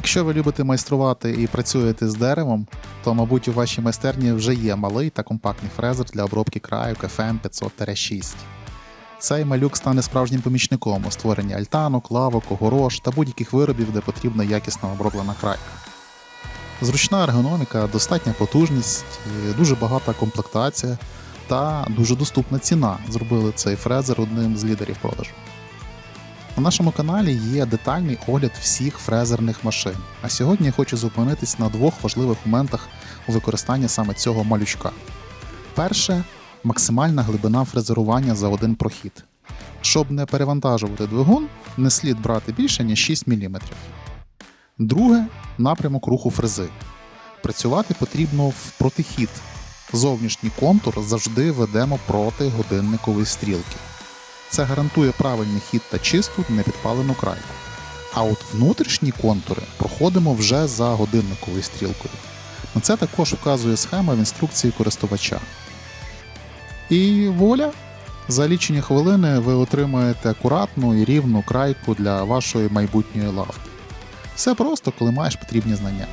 Якщо ви любите майструвати і працюєте з деревом, то, мабуть, у вашій майстерні вже є малий та компактний фрезер для обробки краю KFM 500-6. Цей малюк стане справжнім помічником у створенні альтанок, лавок, огорож та будь-яких виробів, де потрібна якісно оброблена крайка. Зручна ергономіка, достатня потужність, дуже багата комплектація та дуже доступна ціна зробили цей фрезер одним з лідерів продажу. На нашому каналі є детальний огляд всіх фрезерних машин. А сьогодні я хочу зупинитись на двох важливих моментах у використанні саме цього малючка. Перше максимальна глибина фрезерування за один прохід. Щоб не перевантажувати двигун, не слід брати більше, ніж 6 мм. Друге напрямок руху фрези. Працювати потрібно в протихід. Зовнішній контур завжди ведемо проти годинникової стрілки. Це гарантує правильний хід та чисту непідпалену крайку. А от внутрішні контури проходимо вже за годинниковою стрілкою. На це також вказує схема в інструкції користувача. І воля! За лічені хвилини ви отримаєте акуратну і рівну крайку для вашої майбутньої лавки. Все просто, коли маєш потрібні знання.